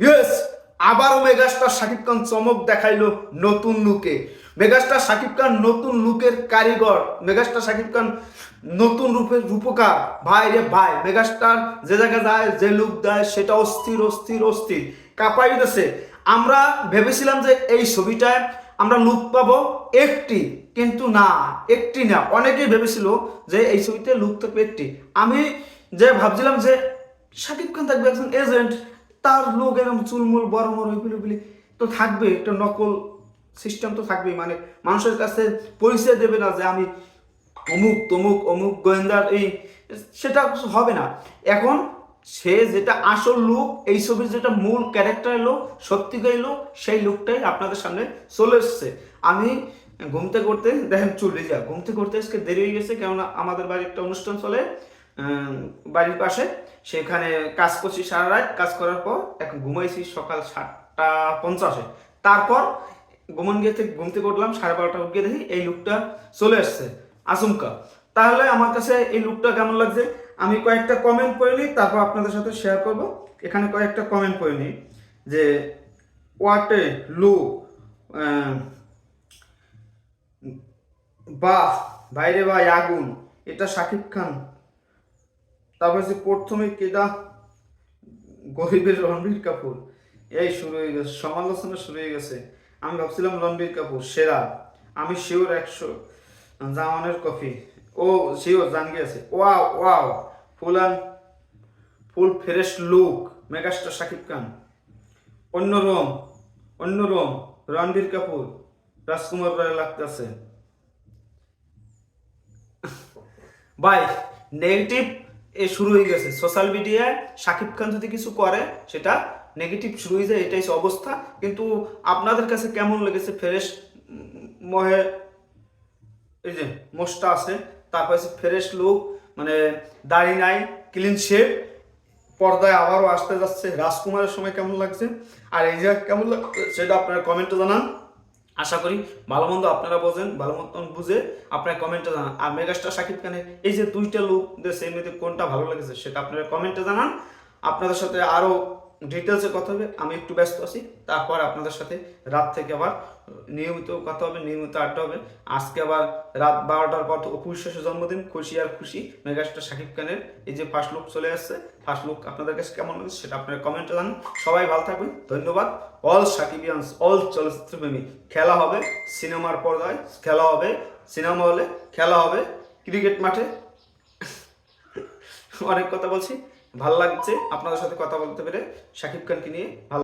Yes আবারও megastar Shakib খান চমক দেখাইলো নতুন লুকে মেগাস্টার শাকিব খান নতুন লুকের কারিগর, মেগাস্টার শাকিব খান নতুন রূপের রূপকার। ভাই রে ভাই, মেগাস্টার যে জায়গায় যায়, যে লুক দেয়, সেটা অস্থির অস্থির অস্থির। কাঁপাই দিতেছে। আমরা ভেবেছিলাম যে এই ছবিটায় আমরা লুক পাবো একটি, কিন্তু না, একটি না। অনেকেই ভেবেছিল যে এই ছবিতে লুক থাকবে একটি। আমি যে ভাবছিলাম যে শাকিব খান থাকবে একজন এজেন্ট তার লোক এরকম চুলমুল বড় বড় ওইগুলি তো থাকবে, একটা নকল সিস্টেম তো থাকবেই। মানে মানুষের কাছে পরিচয় দেবে না যে আমি অমুক, তমুক, অমুক গোয়েন্দার এই, সেটা হবে না। এখন সে যেটা আসল লুক, এই ছবির যেটা মূল ক্যারেক্টার লোক সত্যিকারী লোক, সেই লোকটাই আপনাদের সামনে চলে এসছে। আমি ঘুমতে করতে দেখেন চলে যা ঘুমতে করতে আজকে দেরি হয়ে গেছে, কেননা আমাদের বাড়ির একটা অনুষ্ঠান চলে বাড়ির পাশে। সেখানে কাজ করছি সারা রাত, কাজ করার পর এখন ঘুমাইছি সকাল সাতটা পঞ্চাশে। তারপর ঘুমন গিয়ে থেকে ঘুমতে করলাম সাড়ে বারোটা গিয়ে দেখি এই লুকটা চলে আসছে আচমকা। তাহলে আমার কাছে এই লুকটা কেমন লাগছে? আমি কয়েকটা কমেন্ট পড়ে নিই, তারপর আপনাদের সাথে শেয়ার করব। এখানে কয়েকটা কমেন্ট পড়ে নিই, যে হোয়াট এ লুক বাহ বাইরে ভাই, আগুন, এটা শাকিব খান তারপর যে প্রথমে কেডা গরিবের রণবীর কাপুর। এই শুরু হয়ে গেছে, সমালোচনা শুরু হয়ে গেছে। আমি ভাবছিলাম রণবীর কাপুর, সেরা। আমি শিওর একশো জামানের কফি ও শিওর জান গিয়েছে। Wow wow. Full and full fresh look megastar Shakib Khan. অন্য রোম অন্য রোম, রণবীর কাপুর। রাজকুমার রায় লাগতেছে। ভাই নেগেটিভ এ শুরু হয়ে গেছে। সোশ্যাল মিডিয়ায় শাকিব খান যদি কিছু করে, সেটা নেগেটিভ শুরু হয়ে যায়, এটাই অবস্থা। কিন্তু আপনাদের কাছে কেমন লেগেছে? ফ্রেশ মহে এই যে মোষটা আছে, তারপর হচ্ছে ফ্রেশ লুক মানে দাড়ি নাই ক্লিন শেপ পর্দায় আবারও আসতে যাচ্ছে। রাজকুমারের সময় কেমন লাগছে? আর এই যে কেমন লাগছে সেটা আপনারা কমেন্টে জানান। আশা করি ভালো মন্দ আপনারা বোঝেন, ভালো মতন বুঝে আপনারা কমেন্টে জানান। আর মেগাস্টার শাকিব খানের এই যে দুইটা লুক মধ্যে কোনটা ভালো লেগেছে সেটা আপনারা কমেন্টে জানান। আপনাদের সাথে আরও ডিটেলসে কথা হবে, আমি একটু ব্যস্ত আছি। তারপর আপনাদের সাথে রাত থেকে আবার নিয়মিত কথা হবে, নিয়মিত আড্ডা হবে। আজকে আবার রাত বারোটার পর অপুর জন্মদিন, খুশি আর খুশি। মেগাস্টার শাকিব খানের এই যে ফার্স্ট লুক চলে আসছে ফার্স্ট লুক আপনাদের কাছে কেমন লাগছে সেটা আপনারা কমেন্টে জানান। সবাই ভালো থাকবেন, ধন্যবাদ। অল সাকিবিয়ান্স অল চলচ্চিত্রপ্রেমী, খেলা হবে সিনেমার পর্দায়, খেলা হবে সিনেমা হলে, খেলা হবে ক্রিকেট মাঠে। অনেক কথা বলছি। ভালো লাগছে। আপনাদের সাথে কথা বলতে পেরে শাকিব খানকে নিয়ে ভালো